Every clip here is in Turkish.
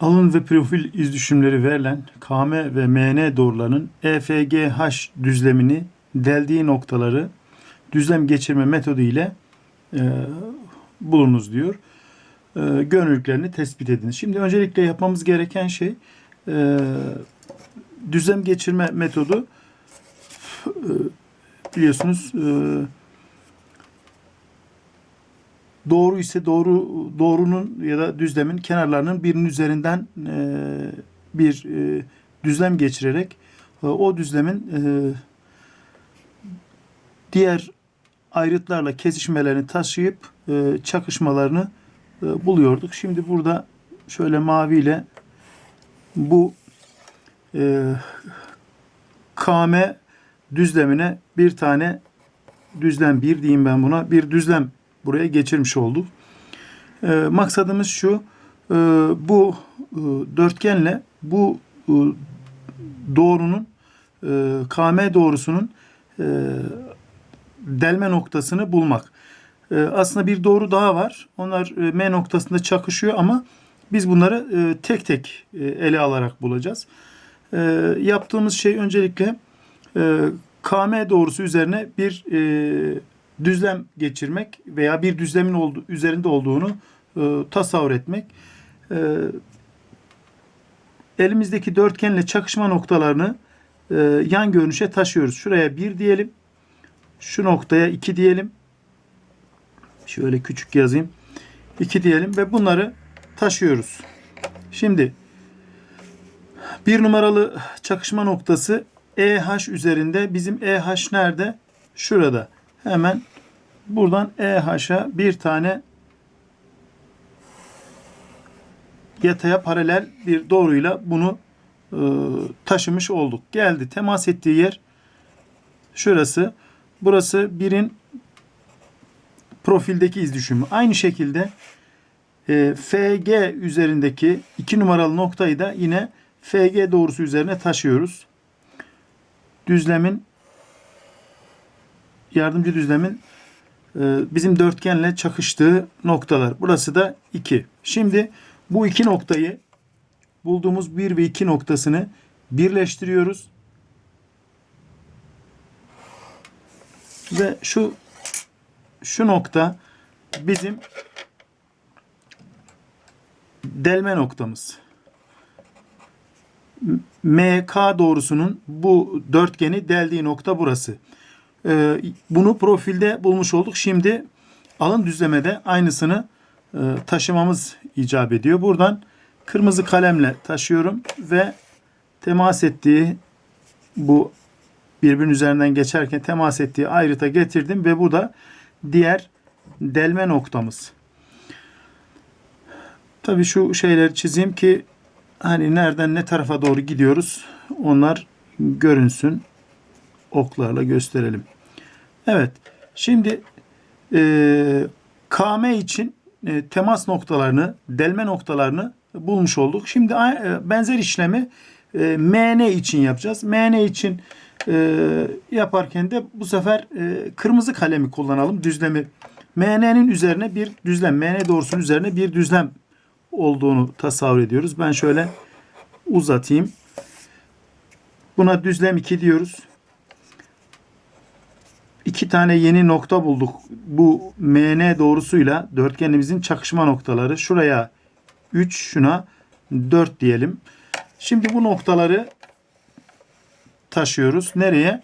Alın ve profil iz düşümleri verilen KM ve MN doğrularının EFGH düzlemini deldiği noktaları düzlem geçirme metodu ile e, bulunuz diyor. E, gönüllülüklerini tespit ediniz. Şimdi öncelikle yapmamız gereken şey e, düzlem geçirme metodu e, biliyorsunuz e, doğru ise doğru doğrunun ya da düzlemin kenarlarının birinin üzerinden e, bir e, düzlem geçirerek e, o düzlemin e, diğer ayrıtlarla kesişmelerini taşıyıp e, çakışmalarını e, buluyorduk. Şimdi burada şöyle maviyle bu e, KM düzlemine bir tane düzlem bir diyeyim ben buna bir düzlem buraya geçirmiş olduk. E, maksadımız şu e, bu e, dörtgenle bu e, doğrunun e, KM doğrusunun e, delme noktasını bulmak. E, aslında bir doğru daha var. Onlar e, M noktasında çakışıyor ama biz bunları e, tek tek e, ele alarak bulacağız. E, yaptığımız şey öncelikle e, KM doğrusu üzerine bir e, düzlem geçirmek veya bir düzlemin oldu, üzerinde olduğunu e, tasavvur etmek. E, elimizdeki dörtgenle çakışma noktalarını e, yan görünüşe taşıyoruz. Şuraya 1 diyelim. Şu noktaya 2 diyelim. Şöyle küçük yazayım. 2 diyelim ve bunları taşıyoruz. Şimdi bir numaralı çakışma noktası EH üzerinde. Bizim EH nerede? Şurada. Hemen buradan EH'a bir tane yataya paralel bir doğruyla bunu e, taşımış olduk. Geldi. Temas ettiği yer şurası. Burası birin profildeki iz düşümü. Aynı şekilde e, FG üzerindeki iki numaralı noktayı da yine FG doğrusu üzerine taşıyoruz. Düzlemin yardımcı düzlemin e, bizim dörtgenle çakıştığı noktalar. Burası da 2. Şimdi bu iki noktayı bulduğumuz 1 ve 2 noktasını birleştiriyoruz. Ve şu şu nokta bizim delme noktamız. MK doğrusunun bu dörtgeni deldiği nokta burası. Ee, bunu profilde bulmuş olduk. Şimdi alın düzlemede aynısını e, taşımamız icap ediyor. Buradan kırmızı kalemle taşıyorum ve temas ettiği bu birbirinin üzerinden geçerken temas ettiği ayrıta getirdim ve bu da diğer delme noktamız. Tabii şu şeyleri çizeyim ki hani nereden ne tarafa doğru gidiyoruz onlar görünsün. Oklarla gösterelim. Evet. Şimdi e, KM için e, temas noktalarını, delme noktalarını bulmuş olduk. Şimdi e, benzer işlemi e, MN için yapacağız. MN için e, yaparken de bu sefer e, kırmızı kalemi kullanalım. Düzlemi MN'nin üzerine bir düzlem, MN doğrusunun üzerine bir düzlem olduğunu tasavvur ediyoruz. Ben şöyle uzatayım. Buna düzlem 2 diyoruz. İki tane yeni nokta bulduk. Bu MN doğrusuyla dörtgenimizin çakışma noktaları. Şuraya 3, şuna 4 diyelim. Şimdi bu noktaları taşıyoruz. Nereye?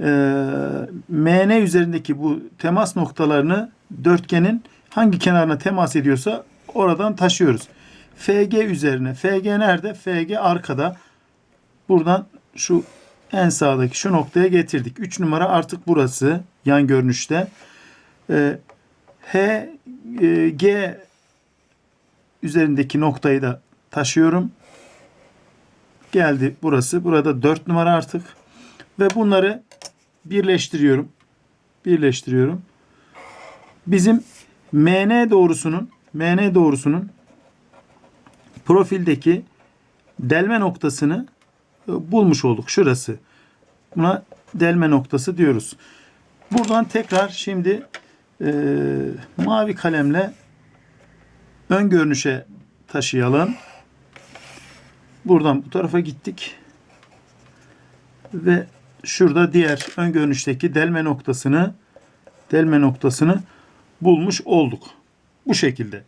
Ee, MN üzerindeki bu temas noktalarını dörtgenin hangi kenarına temas ediyorsa oradan taşıyoruz. FG üzerine. FG nerede? FG arkada. Buradan şu en sağdaki şu noktaya getirdik. 3 numara artık burası yan görünüşte. Ee, H, e, G üzerindeki noktayı da taşıyorum. Geldi burası. Burada 4 numara artık. Ve bunları birleştiriyorum. Birleştiriyorum. Bizim MN doğrusunun MN doğrusunun profildeki delme noktasını e, bulmuş olduk. Şurası. Buna delme noktası diyoruz. Buradan tekrar şimdi e, mavi kalemle ön görünüşe taşıyalım. Buradan bu tarafa gittik. Ve şurada diğer ön görünüşteki delme noktasını delme noktasını bulmuş olduk. Bu şekilde.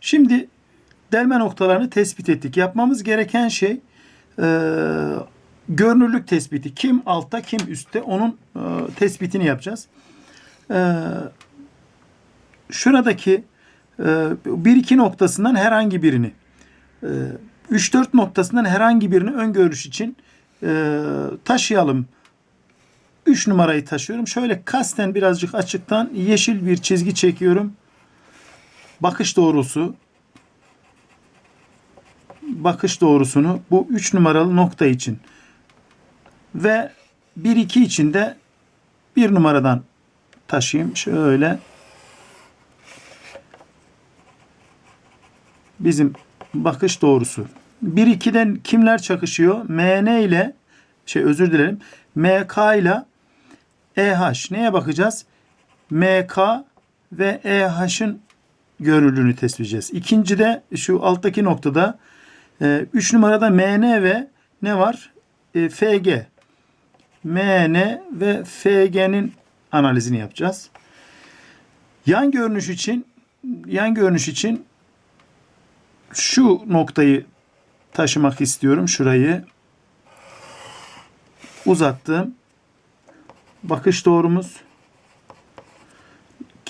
Şimdi delme noktalarını tespit ettik. Yapmamız gereken şey e, görünürlük tespiti. Kim altta kim üstte onun e, tespitini yapacağız. E, şuradaki e, 1-2 noktasından herhangi birini e, 3-4 noktasından herhangi birini ön görüş için e, taşıyalım. 3 numarayı taşıyorum. Şöyle kasten birazcık açıktan yeşil bir çizgi çekiyorum. Bakış doğrusu bakış doğrusunu bu 3 numaralı nokta için ve 1-2 için de 1 numaradan taşıyayım. Şöyle bizim bakış doğrusu. 1-2'den kimler çakışıyor? MN ile şey özür dilerim. MK ile EH. Neye bakacağız? MK ve EH'ın görünürlüğünü tespit edeceğiz. İkinci de şu alttaki noktada 3 numarada MN ve ne var? E, FG. MN ve FG'nin analizini yapacağız. Yan görünüş için yan görünüş için şu noktayı taşımak istiyorum. Şurayı uzattım. Bakış doğrumuz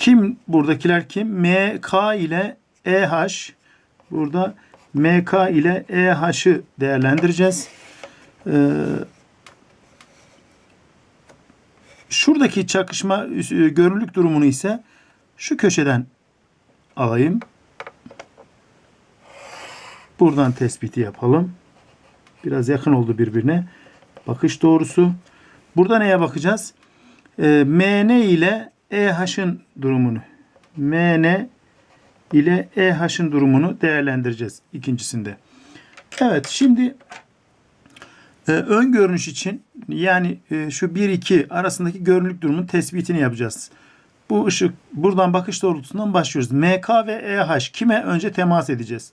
kim buradakiler kim? MK ile EH. Burada MK ile EH'ı değerlendireceğiz. Ee, şuradaki çakışma e, görünürlük durumunu ise şu köşeden alayım. Buradan tespiti yapalım. Biraz yakın oldu birbirine. Bakış doğrusu. Burada neye bakacağız? Ee, MN ile EH'ın durumunu. MN ile EH'ın durumunu değerlendireceğiz ikincisinde. Evet şimdi e, ön görünüş için yani e, şu 1-2 arasındaki görünürlük durumunun tespitini yapacağız. Bu ışık buradan bakış doğrultusundan başlıyoruz. MK ve EH kime önce temas edeceğiz?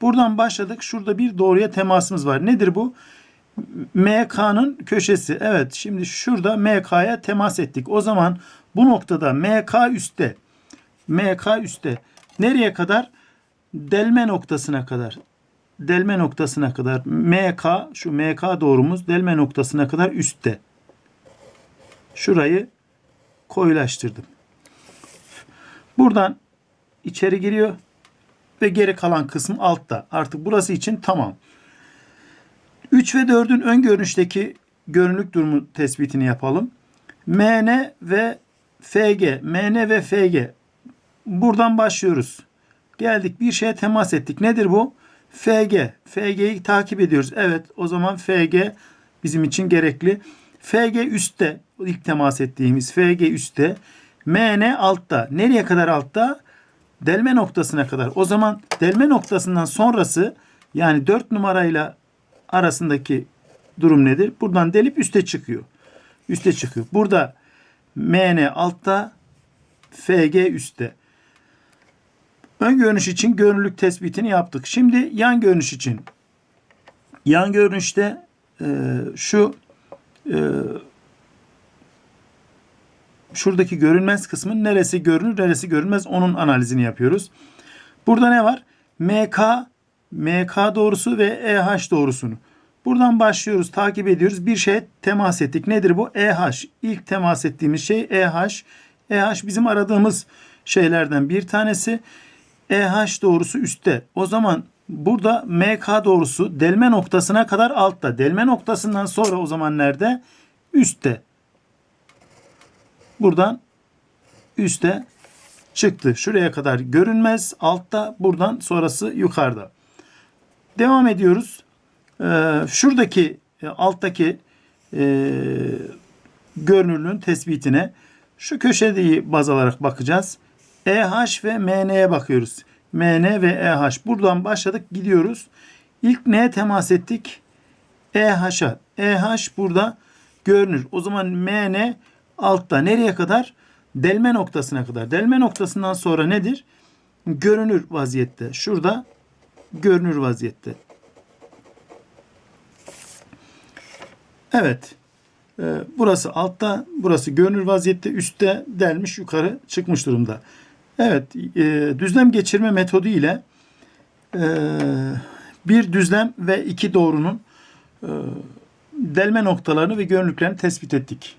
Buradan başladık. Şurada bir doğruya temasımız var. Nedir bu? MK'nın köşesi. Evet şimdi şurada MK'ya temas ettik. O zaman bu noktada MK üstte. MK üstte. Nereye kadar? Delme noktasına kadar. Delme noktasına kadar. MK şu MK doğrumuz delme noktasına kadar üstte. Şurayı koyulaştırdım. Buradan içeri giriyor ve geri kalan kısım altta. Artık burası için tamam. 3 ve 4'ün ön görünüşteki görünürlük durumu tespitini yapalım. MN ve FG, MN ve FG. Buradan başlıyoruz. Geldik bir şeye temas ettik. Nedir bu? FG. FG'yi takip ediyoruz. Evet o zaman FG bizim için gerekli. FG üstte ilk temas ettiğimiz FG üstte. MN altta. Nereye kadar altta? Delme noktasına kadar. O zaman delme noktasından sonrası yani 4 numarayla arasındaki durum nedir? Buradan delip üste çıkıyor. Üste çıkıyor. Burada MN altta, FG üstte. Ön görünüş için görünürlük tespitini yaptık. Şimdi yan görünüş için. Yan görünüşte e, şu e, şuradaki görünmez kısmın neresi görünür, neresi görünmez onun analizini yapıyoruz. Burada ne var? MK, MK doğrusu ve EH doğrusunu. Buradan başlıyoruz, takip ediyoruz. Bir şeye temas ettik. Nedir bu? EH. İlk temas ettiğimiz şey EH. EH bizim aradığımız şeylerden bir tanesi. EH doğrusu üstte. O zaman burada MK doğrusu delme noktasına kadar altta. Delme noktasından sonra o zaman nerede? Üstte. Buradan üste çıktı. Şuraya kadar görünmez. Altta buradan sonrası yukarıda. Devam ediyoruz. Ee, şuradaki e, alttaki e, görünürlüğün tespitine şu köşeyi baz alarak bakacağız. EH ve MN'ye bakıyoruz. MN ve EH. Buradan başladık gidiyoruz. İlk neye temas ettik? EH'a. EH burada görünür. O zaman MN altta nereye kadar? Delme noktasına kadar. Delme noktasından sonra nedir? Görünür vaziyette. Şurada görünür vaziyette. Evet. Ee, burası altta, burası görünür vaziyette, üstte delmiş yukarı çıkmış durumda. Evet, e, düzlem geçirme metodu ile e, bir düzlem ve iki doğrunun e, delme noktalarını ve görünürlüklerini tespit ettik.